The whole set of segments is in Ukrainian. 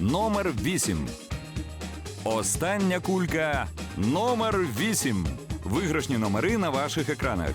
Номер 8. Остання кулька номер 8. Виграшні номери на ваших екранах.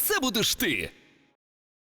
це будеш ти.